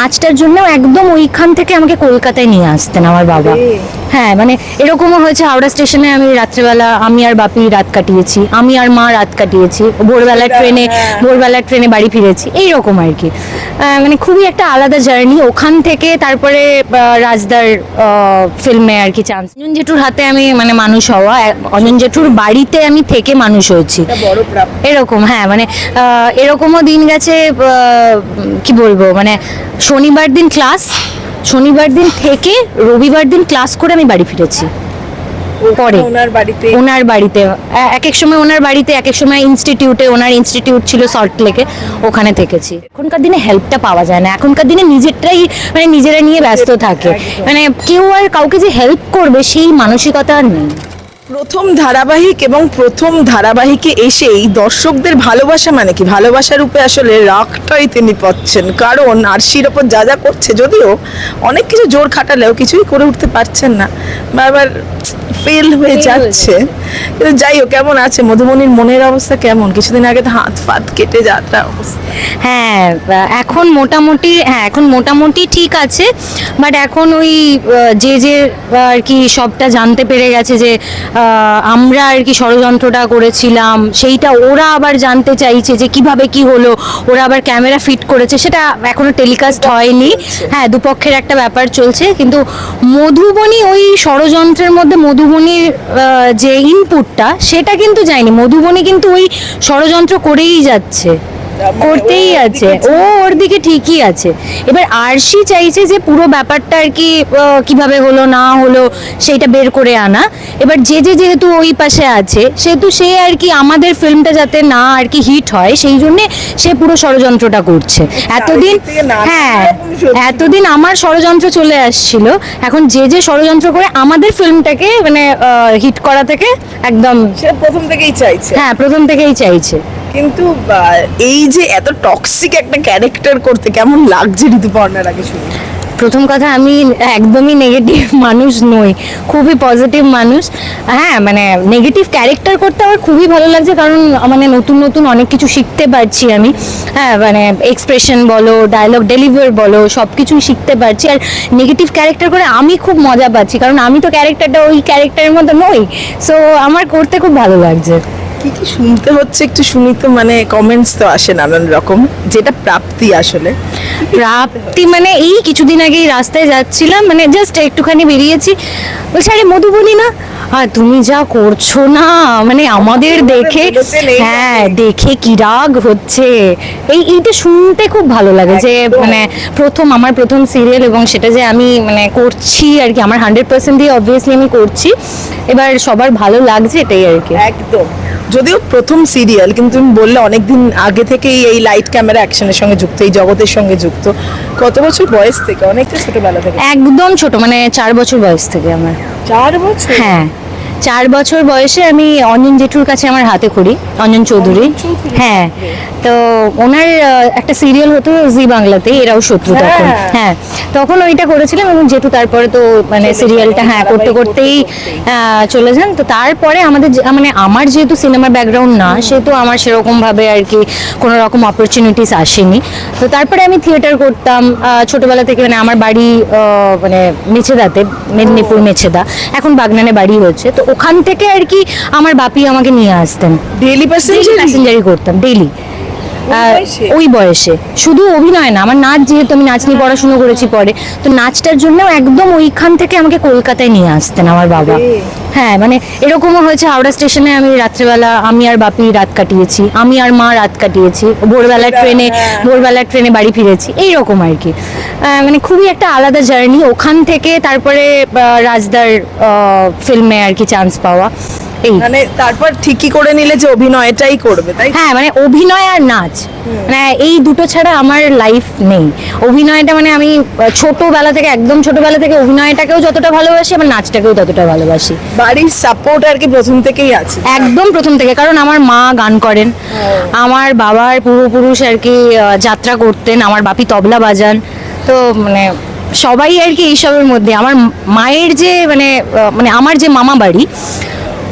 নাচটার জন্য একদম ওইখান থেকে আমাকে কলকাতায় নিয়ে আসতেন আমার বাবা। হ্যাঁ মানে এরকমও হয়েছে হাওড়া স্টেশনে আমি রাত্রেবেলা আমি আর বাপি রাত কাটিয়েছি আমি আর মা রাত কাটিয়েছি ভোরবেলার ট্রেনে ভোরবেলার ট্রেনে বাড়ি ফিরেছি এইরকম আর কি। মানে খুবই একটা আলাদা জার্নি ওখান থেকে তারপরে রাজদার ফিল্মে আর কি চান্স অঞ্জন জেঠুর হাতে আমি মানে মানুষ হওয়া অঞ্জন জেঠুর বাড়িতে আমি থেকে মানুষ হয়েছি। এরকম হ্যাঁ মানে এরকমও দিন গেছে কি বলব মানে শনিবার দিন ক্লাস শনিবার দিন থেকে রবিবার দিন ক্লাস করে আমি বাড়ি ফিরেছি। পরে। ওনার বাড়িতে? ওনার বাড়িতে এক এক সময় ওনার বাড়িতে এক এক সময় ইনস্টিটিউটে ওনার ইনস্টিটিউট ছিল সল্ট লেকে ওখানে থেকেছি। এখনকার দিনে হেল্পটা পাওয়া যায় না। এখনকার দিনে নিজেরটাই মানে নিজেরা নিয়ে ব্যস্ত থাকে। মানে কেউ আর কাউকে যে হেল্প করবে সেই মানসিকতা আর নেই। প্রথম ধারাবাহিক এবং প্রথম ধারাবাহিকে এসেই দর্শকদের ভালোবাসা মানে কি? ভালোবাসার রূপে আসলে রাগটাই তিনি পাচ্ছেন। কারণ আরশির ওপর যা যা করছে যদিও অনেক কিছু জোর খাটালেও কিছুই করে উঠতে পারছেন না। বারবার ফেল হয়ে যাচ্ছে। কিন্তু যাই হোক কেমন আছে? মধুমণির মনের অবস্থা কেমন? কিছুদিন আগে তো হাত ফাত কেটে যাত্রা অবস্থা। হ্যাঁ এখন মোটামুটি হ্যাঁ এখন মোটামুটি ঠিক আছে। বাট এখন ওই যে যে আর কি সবটা জানতে পেরে গেছে যে আমরা আর কি ষড়যন্ত্রটা করেছিলাম, সেইটা ওরা আবার জানতে চাইছে যে কীভাবে কি হলো, ওরা আবার ক্যামেরা ফিট করেছে, সেটা এখনও টেলিকাস্ট হয়নি। হ্যাঁ দুপক্ষের একটা ব্যাপার চলছে, কিন্তু মধুবনী ওই ষড়যন্ত্রের মধ্যে মধুবনীর যে ইনপুটটা সেটা কিন্তু যায়নি। মধুবনী কিন্তু ওই ষড়যন্ত্র করেই যাচ্ছে। করতেই আছে। ও ওর দিকে ঠিকই আছে। এবার আরশি চাইছে যে পুরো ব্যাপারটা আর কি কীভাবে হলো না হলো সেইটা বের করে আনা। এবার যে যে যেহেতু ওই পাশে আছে সেহেতু সে আর কি আমাদের ফিল্মটা যাতে না আর কি হিট হয় সেই জন্যে সে পুরো ষড়যন্ত্রটা করছে। এতদিন হ্যাঁ এতদিন আমার ষড়যন্ত্র চলে আসছিল এখন যে যে ষড়যন্ত্র করে আমাদের ফিল্মটাকে মানে হিট করা থেকে একদম প্রথম থেকেই চাইছে। হ্যাঁ প্রথম থেকেই চাইছে। কিন্তু এই যে এত টক্সিক একটা ক্যারেক্টার করতে কেমন লাগছে ঋতুপর্ণার আগে শুনি? প্রথম কথা, আমি একদমই নেগেটিভ মানুষ নই, খুবই পজিটিভ মানুষ। হ্যাঁ মানে নেগেটিভ ক্যারেক্টার করতে আমার খুবই ভালো লাগছে, কারণ মানে নতুন নতুন অনেক কিছু শিখতে পারছি আমি। হ্যাঁ মানে এক্সপ্রেশন বলো ডায়লগ ডেলিভার বলো সব কিছুই শিখতে পারছি। আর নেগেটিভ ক্যারেক্টার করে আমি খুব মজা পাচ্ছি, কারণ আমি তো ক্যারেক্টারটা ওই ক্যারেক্টারের মতো নই। সো আমার করতে খুব ভালো লাগছে। কি কি শুনতে হচ্ছে একটু শুনি তো মানে কমেন্টস তো আসে নানান রকম। যেটা প্রাপ্তি আসলে। প্রাপ্তি মানে এই কিছুদিন আগেই রাস্তায় যাচ্ছিলাম মানে জাস্ট একটুখানি বেরিয়েছি। বলছে আরে মধুবনী না? আর তুমি যা করছ না মানে আমাদের দেখে হ্যাঁ দেখে কি রাগ হচ্ছে? এই এইটা শুনতে খুব ভালো লাগে যে মানে প্রথম আমার প্রথম সিরিয়াল এবং সেটা যে আমি মানে করছি আর কি আমার হান্ড্রেড পার্সেন্ট দিয়ে অবভিয়াসলি আমি করছি। এবার সবার ভালো লাগছে এটাই আর কি। একদম। যদিও প্রথম সিরিয়াল কিন্তু তুমি বললে অনেকদিন আগে থেকেই এই লাইট ক্যামেরা অ্যাকশনের সঙ্গে যুক্ত এই জগতের সঙ্গে যুক্ত। কত বছর বয়স থেকে? অনেকটা ছোটবেলা থেকে। একদম ছোট মানে চার বছর বয়স থেকে আমার। চার বছর? হ্যাঁ। চার বছর বয়সে আমি অঞ্জন জেঠুর কাছে আমার হাতে খড়ি অঞ্জন চৌধুরী। হ্যাঁ তো ওনার একটা সিরিয়াল হতো জি বাংলাতে এরাও শত্রু তখন। হ্যাঁ। হ্যাঁ তখন ওইটা করেছিলাম এবং জেঠু তারপরে তো মানে সিরিয়ালটা হ্যাঁ করতে করতেই করতে চলে যান। তো তারপরে আমাদের মানে আমার যেহেতু সিনেমার ব্যাকগ্রাউন্ড না সেহেতু আমার সেরকমভাবে আর কি কোনো রকম অপরচুনিটিস আসেনি। তো তারপরে আমি থিয়েটার করতাম ছোটবেলা থেকে মানে আমার বাড়ি মানে মেছেদাতে মেদিনীপুর মেছেদা। এখন বাগনানে বাড়ি হচ্ছে তো ওখান থেকে আর কি আমার বাপি আমাকে নিয়ে আসতেন ডেলি প্যাসেঞ্জার করতাম ডেইলি বয়সে? ওই বয়সে? শুধু অভিনয় না আমার নাচ যেহেতু আমি নাচ নিয়ে পড়াশুনো করেছি পরে তো নাচটার জন্য একদম ওইখান থেকে আমাকে কলকাতায় নিয়ে আসতেন আমার বাবা। হ্যাঁ মানে এরকমও হয়েছে হাওড়া স্টেশনে আমি রাত্রেবেলা আমি আর বাপি রাত কাটিয়েছি আমি আর মা রাত কাটিয়েছি ভোরবেলার ট্রেনে হ্যাঁ। ভোরবেলার ট্রেনে বাড়ি ফিরেছি এইরকম আর কি। মানে খুবই একটা আলাদা জার্নি ওখান থেকে তারপরে রাজদার ফিল্মে আর কি চান্স পাওয়া। মানে তারপর ঠিকই করে নিলে যে অভিনয়টাই করবে তাই হ্যাঁ মানে অভিনয় আর নাচ। মানে এই দুটো ছাড়া আমার লাইফ নেই। অভিনয়টা মানে আমি ছোটবেলা থেকে একদম ছোটবেলা থেকে অভিনয়টাকেও যতটা ভালোবাসি আমার নাচটাকেও ততটা ভালোবাসি। বাড়ির সাপোর্ট আর কি প্রথম থেকেই আছে একদম প্রথম থেকে কারণ আমার মা গান করেন। আমার বাবার পূর্বপুরুষ আর কি যাত্রা করতেন আমার বাপি তবলা বাজান। তো মানে সবাই আর কি এইসবের মধ্যে। আমার মায়ের যে মানে মানে আমার যে মামা বাড়ি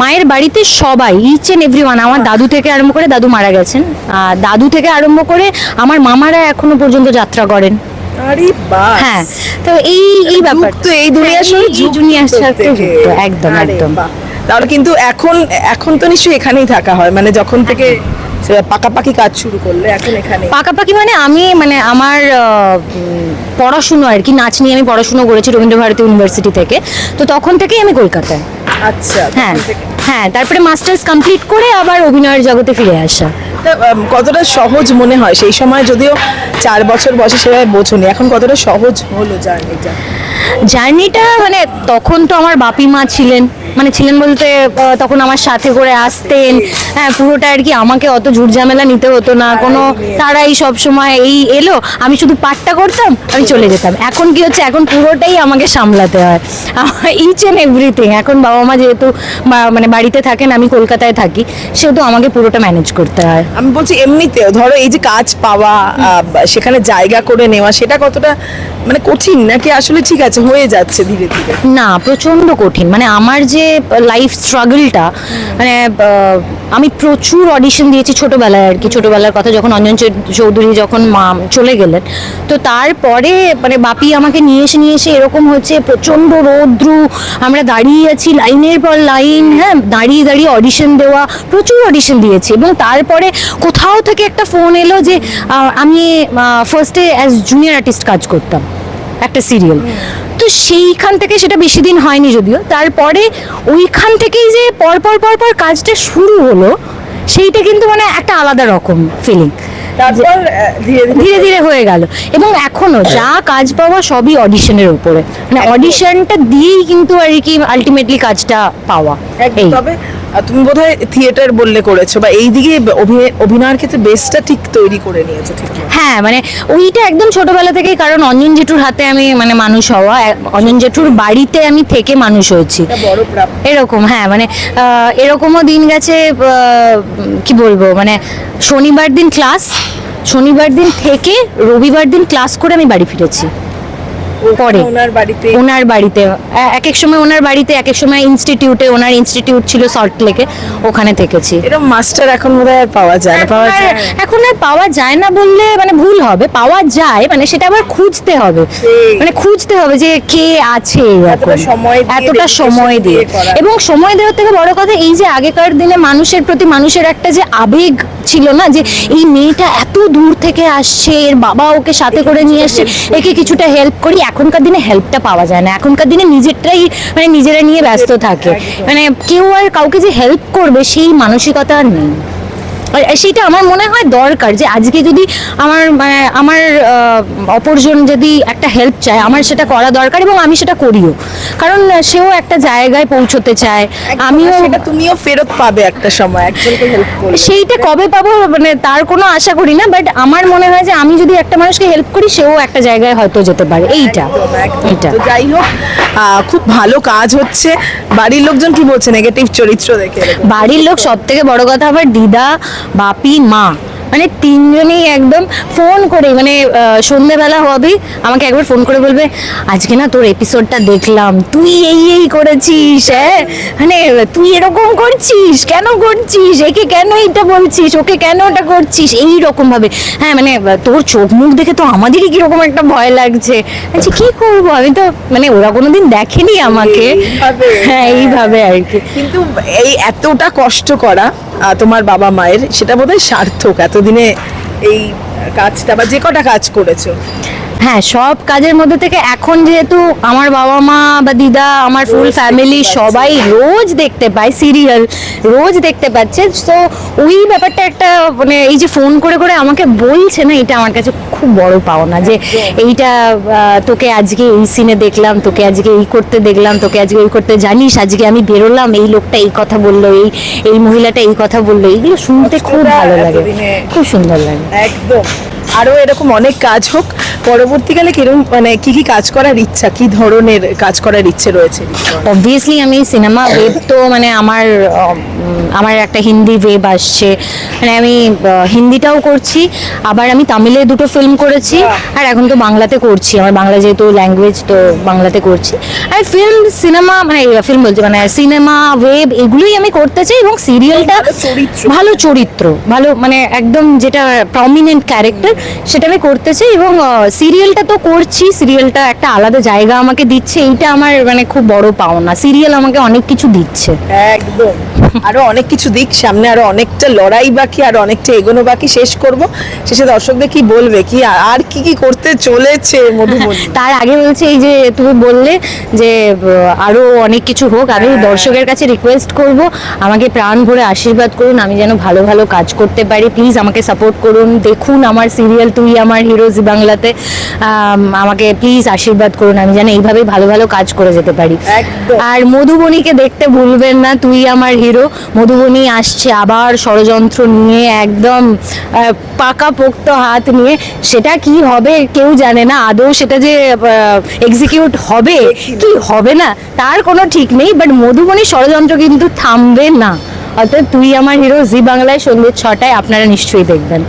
মায়ের বাড়িতে সবাই ইচ এন্ড এভরি ওয়ান আমার দাদু থেকে আরম্ভ করে দাদু মারা গেছেন। আর দাদু থেকে আরম্ভ করে আমার মামারা এখনও পর্যন্ত যাত্রা করেন। আরে বাস। হ্যাঁ তো এই এই ব্যাপার যুক্ত এই দুনিয়ার সঙ্গে এই দুনিয়ার সাথে একদম একদম। তাহলে কিন্তু এখন এখন তো নিশ্চয়ই এখানেই থাকা হয়। মানে যখন থেকে পাকাপাকি কাজ শুরু করলে এখন এখানে পাকাপাকি মানে আমি মানে আমার পড়াশুনো আর কি নাচ নিয়ে আমি পড়াশুনো করেছি রবীন্দ্রভারতী ইউনিভার্সিটি থেকে। তো তখন থেকেই আমি কলকাতায়। আচ্ছা হ্যাঁ হ্যাঁ তারপরে মাস্টার্স কমপ্লিট করে আবার অভিনয়ের জগতে ফিরে আসা। কতটা সহজ মনে হয়? সেই সময় যদিও চার বছর বয়সে সেভাবে বোঝনি এখন কতটা সহজ হলো জার্নিটা? জার্নিটা মানে তখন তো আমার বাপি মা ছিলেন। মানে ছিলেন বলতে তখন আমার সাথে করে আসতেন। হ্যাঁ পুরোটা আর কি আমাকে অত ঝুট ঝামেলা নিতে হতো না। কোনো তারাই সব সময় এই এলো, আমি শুধু পাঠটা করতাম, আমি চলে যেতাম। এখন কি হচ্ছে? এখন পুরোটাই আমাকে সামলাতে হয়। ইচ অ্যান্ড এভরিথিং এখন বাবা মা যেহেতু মানে বাড়িতে থাকেন, আমি কলকাতায় থাকি, সেহেতু আমাকে পুরোটা ম্যানেজ করতে হয়। আমি বলছি, এমনিতেও ধরো এই যে কাজ পাওয়া সেখানে জায়গা করে নেওয়া, সেটা কতটা মানে কঠিন নাকি আসলে ঠিক আছে হয়ে যাচ্ছে ধীরে ধীরে? না প্রচণ্ড কঠিন। মানে আমার যে লাইফ স্ট্রাগলটা মানে আমি প্রচুর অডিশন দিয়েছি ছোটবেলায় আর কি। ছোটবেলার কথা যখন অঞ্জন চৌধুরী যখন মা চলে গেলেন তো তারপরে মানে বাপি আমাকে নিয়ে এসে নিয়ে এসে এরকম হচ্ছে প্রচণ্ড রৌদ্রু আমরা দাঁড়িয়ে আছি লাইনের পর লাইন হ্যাঁ দাঁড়িয়ে দাঁড়িয়ে অডিশন দেওয়া প্রচুর অডিশন দিয়েছি। এবং তারপরে কোথাও থেকে একটা ফোন এলো যে আমি ফার্স্টে অ্যাজ জুনিয়র আর্টিস্ট কাজ করতাম। একটা সিরিয়াল তো সেইখান থেকে সেটা বেশি দিন হয়নি যদিও। তারপরে ওইখান থেকেই যে পর পর পর পর কাজটা শুরু হলো সেইটা কিন্তু মানে একটা আলাদা রকম ফিলিং তারপর ধীরে ধীরে হয়ে গেল। এবং এখনও যা কাজ পাওয়া সবই অডিশনের উপরে। মানে অডিশনটা দিয়েই কিন্তু আর কি আলটিমেটলি কাজটা পাওয়া। তবে তুমি বোধহয় থিয়েটার বললে করেছ বা এই দিকে অভিনয়- অভিনয়ের ক্ষেত্রে বেসটা ঠিক তৈরি করে নিয়েছো ঠিক হ্যাঁ মানে ওইটা একদম ছোটবেলা থেকেই কারণ অঞ্জন জেঠুর হাতে আমি মানে মানুষ হওয়া অঞ্জন জেঠুর বাড়িতে আমি থেকে মানুষ হয়েছি। এরকম হ্যাঁ মানে আহ, এরকমও দিন গেছে কি বলব মানে শনিবার দিন ক্লাস শনিবার দিন থেকে রবিবার দিন ক্লাস করে আমি বাড়ি ফিরেছি। পরে। ওনার বাড়িতে। ওনার বাড়িতে। এক এক সময় ওনার বাড়িতে এক এক সময় ইনস্টিটিউটে ওনার ইনস্টিটিউট ছিল সল্ট লেকে ওখানে থেকেছি। এরকম মাস্টার এখন বোধহয় আর পাওয়া যায় না পাওয়া যায় এখন আর পাওয়া যায় না বললে মানে ভুল হবে। পাওয়া যায় মানে সেটা আবার খুঁজতে হবে। মানে খুঁজতে হবে যে কে আছে। এতটা সময় দিয়ে এবং সময় দেওয়ার থেকে বড় কথা এই যে আগেকার দিনে মানুষের প্রতি মানুষের একটা যে আবেগ ছিল না যে এই মেয়েটা এত দূর থেকে আসছে, এর বাবা ওকে সাথে করে নিয়ে আসছে, একে কিছুটা হেল্প করি। এখনকার দিনে হেল্পটা পাওয়া যায় না। এখনকার দিনে নিজেরটাই মানে নিজেরা নিয়ে ব্যস্ত থাকে। মানে কেউ আর কাউকে যে হেল্প করবে, সেই মানসিকতা আর নেই। সেটা আমার মনে হয় দরকার যে আজকে যদি আমার মানে আমার অপরজন যদি একটা হেল্প চায় আমার সেটা করা দরকার এবং আমি সেটা করিও। কারণ সেও একটা জায়গায় পৌঁছতে চায় আমিও সেটা তুমিও ফেরত পাবে একটা সময় একজনকে হেল্প করলে সেইটা কবে পাবো মানে তার কোনো আশা করি না বাট আমার মনে হয় যে আমি যদি একটা মানুষকে হেল্প করি সেও একটা জায়গায় হয়তো যেতে পারে। এইটা। এইটা। যাই হোক খুব ভালো কাজ হচ্ছে। বাড়ির লোকজন কি বলছে নেগেটিভ চরিত্র দেখে? বাড়ির লোক সব থেকে বড় কথা আমার দিদা বাপি মা। মানে তিনজনেই একদম ফোন করে মানে আহ, সন্ধেবেলা হবে আমাকে একবার ফোন করে বলবে আজকে না তোর এপিসোডটা দেখলাম তুই এই এই করেছিস হ্যাঁ? মানে তুই এরকম করছিস কেন করছিস? একে কেন এইটা বলছিস? ওকে কেন ওটা করছিস? এই রকম ভাবে। হ্যাঁ মানে তোর চোখ মুখ দেখে তো আমাদেরই কীরকম একটা ভয় লাগছে। আচ্ছা কি করব? আমি তো মানে ওরা কোনোদিন দেখেনি আমাকে। হ্যাঁ এইভাবে আর কি। কিন্তু এই এতটা কষ্ট করা তোমার বাবা মায়ের সেটা বোধহয় সার্থক এতদিনে এই কাজটা বা যে কটা কাজ করেছ। হ্যাঁ সব কাজের মধ্যে থেকে এখন যেহেতু আমার বাবা মা বা দিদা আমার ফুল ফ্যামিলি সবাই রোজ দেখতে পায় সিরিয়াল রোজ দেখতে পাচ্ছে। তো ওই ব্যাপারটা একটা মানে এই যে ফোন করে করে আমাকে বলছে না এটা আমার কাছে খুব বড় পাওনা যে এইটা আহ, তোকে আজকে এই সিনে দেখলাম তোকে আজকে এই করতে দেখলাম তোকে আজকে এই করতে জানিস আজকে আমি বেরোলাম এই লোকটা এই কথা বলল এই এই মহিলাটা এই কথা বলল এইগুলো শুনতে খুব ভালো লাগে খুব সুন্দর লাগে। একদম। আরও এরকম অনেক কাজ হোক পরবর্তীকালে কীরকম মানে কি কি কাজ করার ইচ্ছা কি ধরনের কাজ করার ইচ্ছে রয়েছে? অবভিয়াসলি আমি সিনেমা ওয়েব তো মানে আমার আমার একটা হিন্দি ওয়েব আসছে। মানে আমি হিন্দিটাও করছি আবার আমি তামিলে দুটো ফিল্ম করেছি আর এখন তো বাংলাতে করছি। আমার বাংলা যেহেতু ল্যাঙ্গুয়েজ তো বাংলাতে করছি। আর ফিল্ম সিনেমা মানে ফিল্ম বলছি মানে সিনেমা ওয়েব এগুলোই আমি করতে চাই এবং সিরিয়ালটা। ভালো চরিত্র। ভালো মানে একদম যেটা প্রমিনেন্ট ক্যারেক্টার সেটা আমি করতে চাই এবং সিরিয়ালটা তো করছি সিরিয়ালটা একটা আলাদা জায়গা আমাকে দিচ্ছে এইটা আমার মানে খুব বড় পাওনা। সিরিয়াল আমাকে অনেক কিছু দিচ্ছে। একদম। আরও অনেক কিছু দিক সামনে আরও অনেকটা লড়াই বাকি আর অনেকটা এগোনো বাকি শেষ করব। শেষে দর্শকদের কি বলবে? কি আর- কি কি করতে চলেছে মধুমণি? তার আগে বলছে এই যে তুমি বললে যে আরও অনেক কিছু হোক আমি হ্যাঁ। দর্শকের কাছে রিকোয়েস্ট করব। আমাকে প্রাণ ভরে আশীর্বাদ করুন আমি যেন ভালো ভালো কাজ করতে পারি। প্লিজ আমাকে সাপোর্ট করুন দেখুন আমার সিরিয়াল তুই আমার হিরো জি বাংলাতে আম, আমাকে প্লিজ আশীর্বাদ করুন। আমি যেন এইভাবে ভালো ভালো কাজ করে যেতে পারি। আর মধুবনীকে দেখতে ভুলবেন না তুই আমার হিরো মধুবনী আসছে আবার ষড়যন্ত্র নিয়ে একদম পাকা পোক্ত হাত নিয়ে। সেটা কি হবে কেউ জানে না। আদৌ সেটা যে এক্সিকিউট হবে কি হবে না তার কোনো ঠিক নেই। বাট মধুবনী ষড়যন্ত্র কিন্তু থামবে না। অর্থাৎ তুই আমার হিরো জি বাংলায় সন্ধ্যে ছটায় আপনারা নিশ্চয়ই দেখবেন।